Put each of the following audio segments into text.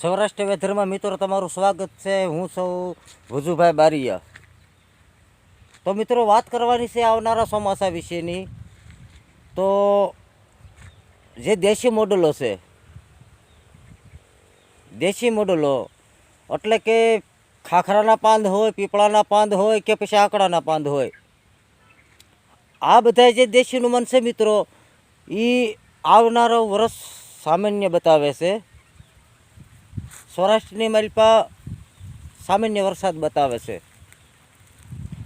સૌરાષ્ટ્ર વેધરમાં મિત્રો તમારું સ્વાગત છે. હું સૌ ભુજુભાઈ બારિયા. તો મિત્રો વાત કરવાની છે આવનારા ચોમાસા વિશેની. તો જે દેશી મોડલો છે, દેશી મોડલો એટલે કે ખાખરાના પાંદ હોય, પીપળાના પાંદ હોય કે પછી આંકડાના પાંદ હોય, આ બધા જે દેશીનું મન છે મિત્રો એ આવનારો વર્ષ સામાન્ય બતાવે છે. સૌરાષ્ટ્રની માલિપા સામાન્ય વરસાદ બતાવે છે.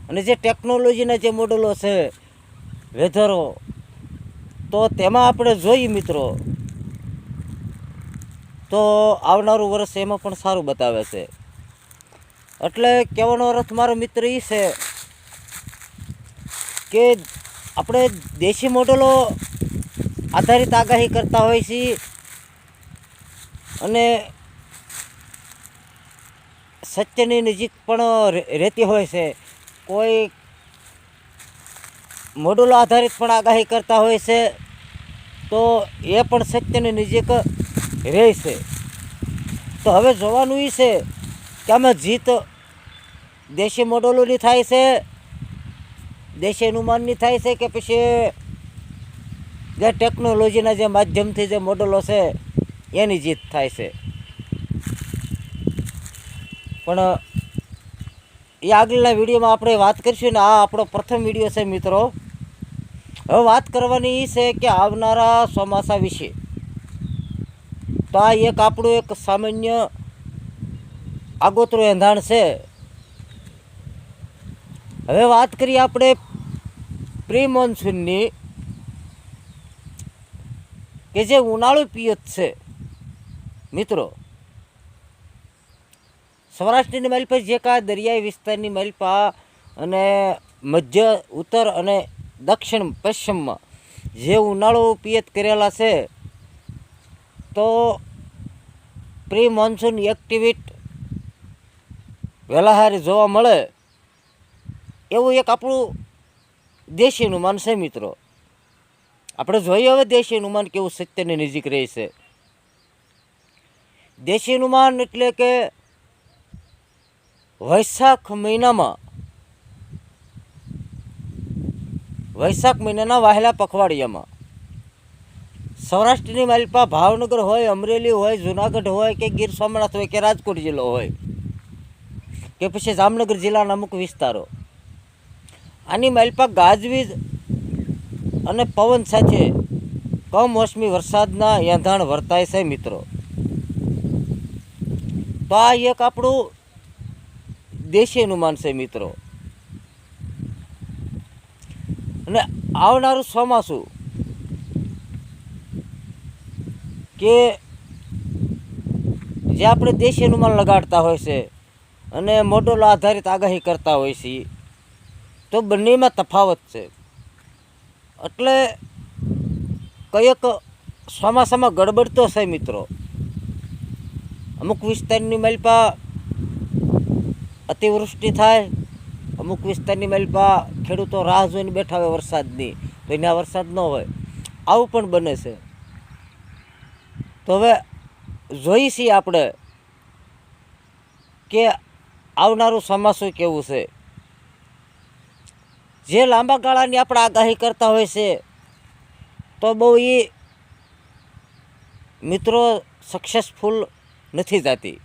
અને જે ટેકનોલોજીના જે મોડલો છે, વેધરો, તો તેમાં આપણે જોઈએ મિત્રો, તો આવનારું વર્ષ એમાં પણ સારું બતાવે છે. એટલે કહેવાનો અર્થ મારો મિત્ર એ છે કે આપણે દેશી મોડલો આધારિત આગાહી કરતા હોય છીએ અને સત્યની નજીક પણ રહે- રહેતી હોય છે. કોઈ મોડુલ આધારિત પણ આગાહી કરતા હોય છે, તો એ પણ સત્યની નજીક રહે છે. તો હવે જોવાનું એ છે કે આમાં જીત દેશી મોડલોની થાય છે, દેશી અનુમાનની થાય છે કે પછી જે ટેકનોલોજીના જે માધ્યમથી જે મોડલો છે, એની જીત થાય છે. પણ, એ આગળના વિડીયોમાં આપણે વાત કરીશું ને આ આપણો પ્રથમ વીડિયો છે મિત્રો. હવે વાત કરવાની એ છે કે આવનારા ચોમાસા વિશે. તો આ એક આપણું એક સામાન્ય આગોતરું એંધાણ છે. હવે વાત કરીએ આપણે પ્રી મોન્સૂનની કે જે ઉનાળુ પિયત છે. મિત્રો સૌરાષ્ટ્રની માલપા જે કા દરિયાઈ વિસ્તારની માલપા અને મધ્ય, ઉત્તર અને દક્ષિણ, પશ્ચિમમાં જે ઉનાળો પિયત કરેલા છે, તો પ્રી મોન્સૂન એક્ટિવિટ વેલાહારી જોવા મળે એવું એક આપણું દેશી અનુમાન છે મિત્રો. આપણે જોઈએ હવે દેશી અનુમાન કેવું સત્યની નજીક રહે છે. દેશી અનુમાન એટલે કે વૈશાખ મહિનામાં. વૈશાખ મહિનાના વાહેલા પખવાડિયામાં. સૌરાષ્ટ્રની માલિપા ભાવનગર હોય, અમરેલી હોય, જુનાગઢ હોય કે ગીર સોમનાથ હોય કે રાજકોટ જિલ્લો હોય કે પછી જામનગર જિલ્લાના અમુક વિસ્તારો. આની માલિપા ગાજવીજ અને પવન સાથે કમોસમી વરસાદના એંધાણ વર્તાય છે મિત્રો. તો આ એક આપણું દેશી અનુમાન છે મિત્રો. અને આવનારું ચોમાસું કે જે આપણે દેશી અનુમાન લગાડતા હોય છે અને મોડલ આધારિત આગાહી કરતા હોય છે, તો બંનેમાં તફાવત છે. એટલે કયેક ચોમાસામાં ગડબડ તો છે મિત્રો. અમુક વિસ્તારની માલપા અતિવૃષ્ટિ થાય, અમુક વિસ્તારની માલપા ખેડૂતો રાહ જોઈને બેઠા હોય વરસાદની, તો એને વરસાદ ન હોય. આવું પણ બને છે. તો હવે જોઈ છીએ આપણે કે આવનારું ચોમાસું કેવું છે. જે લાંબા ગાળાની આપણે આગાહી કરતા હોય છે, તો બહુ એ મિત્રો સક્સેસફુલ નથી જતી.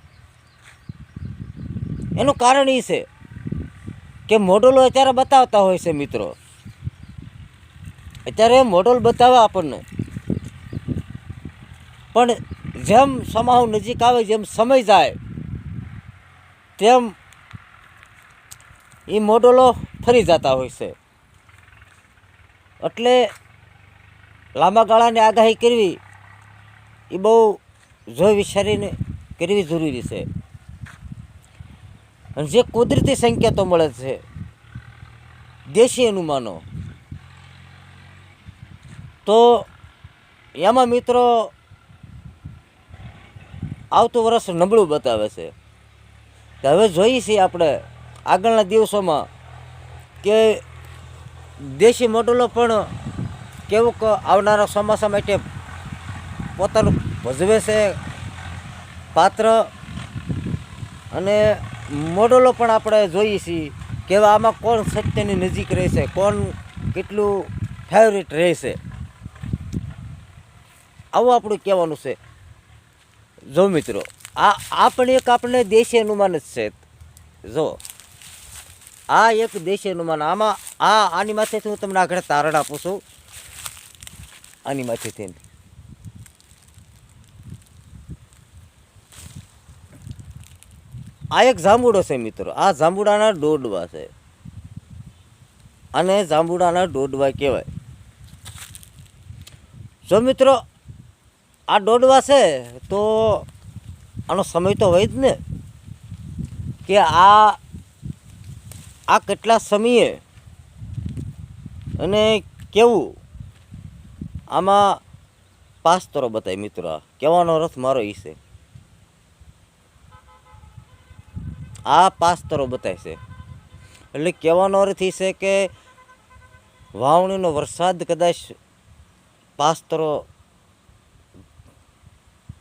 એનું કારણ એ છે કે મોડલો અત્યારે બતાવતા હોય છે મિત્રો. અત્યારે મોડલ બતાવે આપણને. પણ જેમ સમાવ નજીક આવે, જેમ સમય જાય, તેમ એ મોડલો ફરી જતા હોય છે. એટલે લાંબા ગાળાની આગાહી કરવી એ બહુ જોઈ વિચારીને કરવી જરૂરી છે. અને જે કુદરતી સંકેતો મળે છે, દેશી અનુમાનો. તો એમાં મિત્રો આવતું વર્ષ નબળું બતાવે છે. હવે જોઈએ છીએ આપણે આગળના દિવસોમાં કે દેશી મોડલો પણ કેવુંક આવનારા ચોમાસા માટે પોતાનું ભજવે છે, પાત્ર અને મોડલો પણ આપણે જોઈએ છીએ કે આમાં કોણ સત્યની નજીક રહેશે, કોણ કેટલું ફેવરિટ રહેશે. આવું આપણું કહેવાનું છે. જો મિત્રો, આ આ પણ એક આપણે દેશી અનુમાન જ છે. જો, આ એક દેશી અનુમાન. આમાં આ આની માથેથી હું તમને આગળ તારણ આપું છું. આની માથેથી આ એક જાંબુડો છે મિત્રો. આ જાંબુડાના દોડવા છે. અને જાંબુડાના દોડવા કહેવાય. જો મિત્રો, આ દોડવા છે તો આનો સમય તો હોય જ ને, કે આ આ કેટલા સમયે અને કેવું? આમાં પાસ્તરો બતાય મિત્રો કહેવાનો અર્થ મારો ઈ છે. આ પાસ્તરો બતાય છે. એટલે કહેવાનો અર્થ એ છે કે વાવણીનો વરસાદ કદાચ પાસ્તરો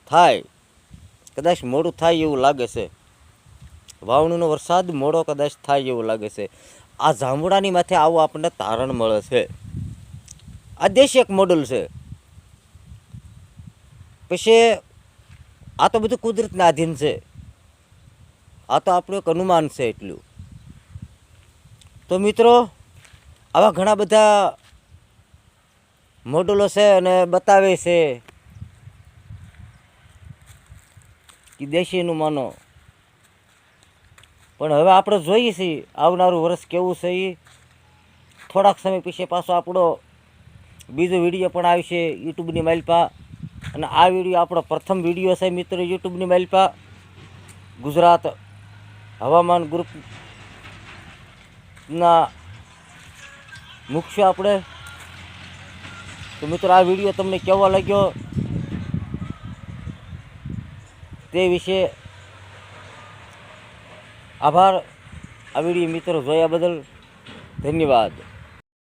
થાય, કદાચ મોડું થાય એવું લાગે છે. વાવણીનો વરસાદ મોડો કદાચ થાય એવું લાગે છે. આ જાંબુડાની માથે આવું આપણને તારણ મળે છે. આ દેશી એક મોડલ છે. પછી આ તો બધું કુદરતના આધીન છે. આ તો આપણું એક અનુમાન છે એટલું. તો મિત્રો, આવા ઘણા બધા મોડલો છે અને બતાવે છે કે દેશીનું માનો પણ હવે આપણે જોઈએ છીએ આવનારું વર્ષ કેવું છે એ થોડાક સમય પછી પાછો આપણો બીજો વીડિયો પણ આવશે યુટ્યુબની માલપા. અને આ વીડિયો આપણો પ્રથમ વીડિયો છે મિત્રો યુટ્યુબની માલપા. ગુજરાત હવામાન ગ્રુપના મુખ્ય આપણે. તો મિત્રો, આ વીડિયો તમને કેવો લાગ્યો? તે વિશે આભાર. આ વીડિયો મિત્રો જોયા બદલ ધન્યવાદ.